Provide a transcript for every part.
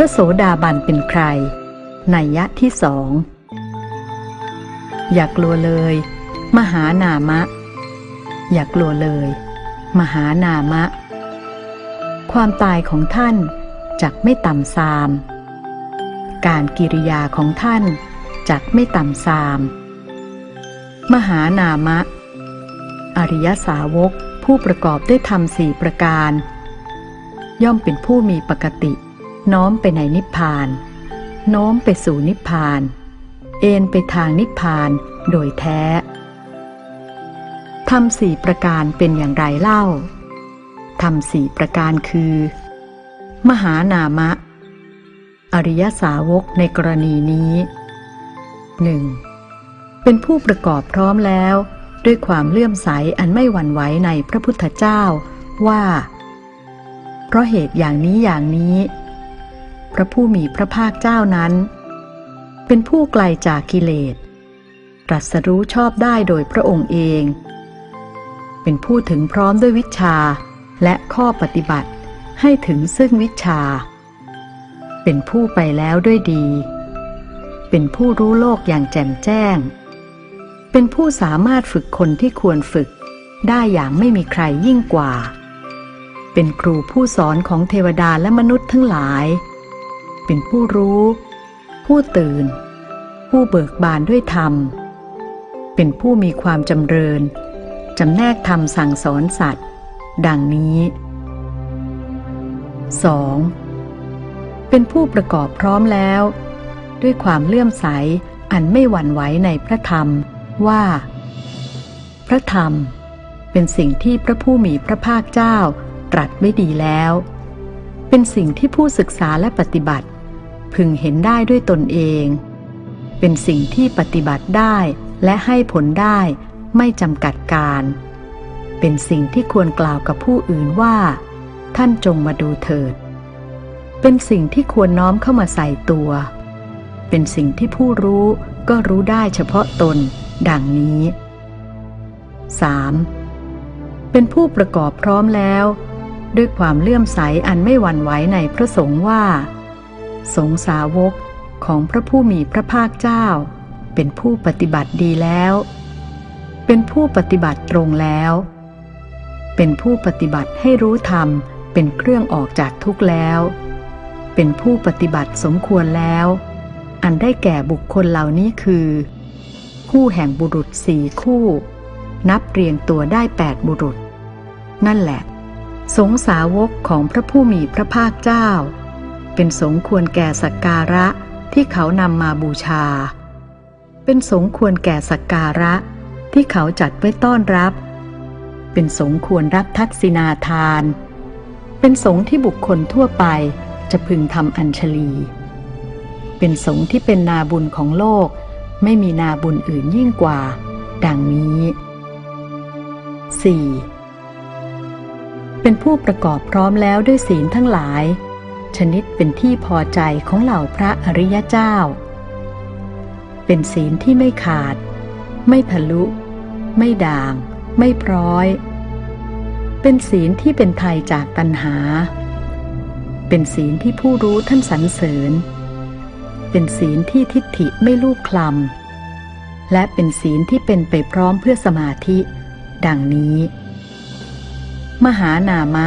ระโสดาบันเป็นใครนัยยะที่สอง อย่ากลัวเลย มหานามะ อย่ากลัวเลย มหานามะ ความตายของท่านจักไม่ต่ำซาม การกิริยาของท่านจักไม่ต่ำซาม มหานามะ อริยสาวกผู้ประกอบด้วยธรรมสี่ประการ ย่อมเป็นผู้มีปกติ น้อมไปในนิพพาน โน้มไปสู่นิพพาน เอ็นไปทางนิพพานโดยแท้ธรรมสี่ประการเป็นอย่างไรเล่าธรรมสี่ประการคือ มหานามะ อริยสาวกในกรณีนี้หนึ่งเป็นผู้ประกอบพร้อมแล้ว ด้วยความเลื่อมใสอันไม่หวั่นไหวในพระพุทธเจ้าว่า เพราะเหตุอย่างนี้อย่างนี้ พระผู้มีพระภาคเจ้านั้น เป็นผู้ไกลจากกิเลสตรัสรู้ชอบได้โดยพระองค์เอง เป็นผู้ถึงพร้อมด้วยวิชาและข้อปฏิบัติให้ถึงซึ่งวิชา เป็นผู้ไปแล้วด้วยดี เป็นผู้รู้โลกอย่างแจ่มแจ้ง เป็นผู้สามารถฝึกคนที่ควรฝึกได้อย่างไม่มีใครยิ่งกว่า เป็นครูผู้สอนของเทวดาและมนุษย์ทั้งหลาย เป็นผู้รู้ ผู้ตื่น ผู้เบิกบานด้วยธรรม เป็นผู้มีความจำเริญจำแนกธรรมสั่งสอนสัตว์ ดังนี้ 2. เป็นผู้ประกอบพร้อมแล้ว ด้วยความเลื่อมใสอันไม่หวั่นไหวในพระธรรมว่า พระธรรมเป็นสิ่งที่พระผู้มีพระภาคเจ้าตรัสไว้ดีแล้ว เป็นสิ่งที่ผู้ศึกษาและปฏิบัติ พึงเห็นได้ด้วยตนเอง เป็นสิ่งที่ปฏิบัติได้และให้ผลได้ไม่จำกัดการ เป็นสิ่งที่ควรกล่าวกับผู้อื่นว่า ท่านจงมาดูเถิด เป็นสิ่งที่ควรน้อมเข้ามาใส่ตัว เป็นสิ่งที่ผู้รู้ก็รู้ได้เฉพาะตน ดังนี้ 3. เป็นผู้ประกอบพร้อมแล้ว ด้วยความเลื่อมใสอันไม่หวั่นไหวในพระสงฆ์ว่า สงสาวกของพระผู้มีพระภาคเจ้า เป็นผู้ปฏิบัติดีแล้ว เป็นผู้ปฏิบัติตรงแล้ว เป็นผู้ปฏิบัติให้รู้ธรรมเป็นเครื่องออกจากทุกข์แล้ว เป็นผู้ปฏิบัติสมควรแล้ว อันได้แก่บุคคลเหล่านี้คือ คู่แห่งบุรุษสี่คู่ นับเรียงตัวได้แปดบุรุษ นั่นแหละ สงสาวกของพระผู้มีพระภาคเจ้า เป็นสงควรแก่สักการะที่เขานำมาบูชา เป็นสงควรแก่สักการะที่เขาจัดไว้ต้อนรับ เป็นสงควรรับทักษิณาทาน เป็นสงที่บุคคลทั่วไปจะพึงทำอัญชลี เป็นสงที่เป็นนาบุญของโลกไม่มีนาบุญอื่นยิ่งกว่า ดังนี้ 4. เป็นผู้ประกอบพร้อมแล้วด้วยศีลทั้งหลาย ชนิดเป็นที่พอใจของเหล่าพระอริยเจ้า เป็นศีลที่ไม่ขาด ไม่ทะลุ ไม่ด่าง ไม่พร้อย เป็นศีลที่เป็นไทยจากตัณหา เป็นศีลที่ผู้รู้ท่านสรรเสริญ เป็นศีลที่ทิฏฐิไม่ลูกคลำ และเป็นศีลที่เป็นไปพร้อมเพื่อสมาธิ ดังนี้ มหานามะ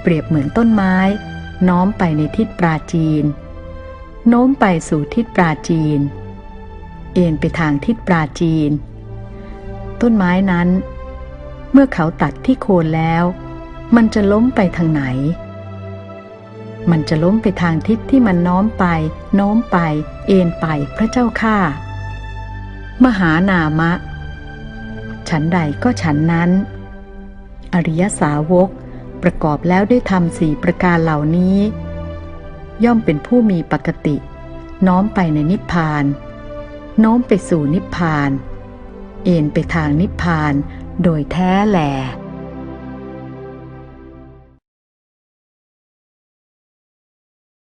เปรียบเหมือนต้นไม้ น้อมไปในทิศปราจีน โน้มไปสู่ทิศปราจีน เอ็นไปทางทิศปราจีน ต้นไม้นั้น เมื่อเขาตัดที่โคนแล้ว มันจะล้มไปทางไหน มันจะล้มไปทางทิศที่มันน้อมไป โน้มไป เอ็นไปพระเจ้าข้ามหานามะ ฉันใดก็ฉันนั้น อริยสาวก ประกอบแล้วด้วยธรรมสี่ประการเหล่านี้ ย่อมเป็นผู้มีปกติ น้อมไปในนิพพาน โน้มไปสู่นิพพาน เอ็นไปทางนิพพานโดยแท้แหล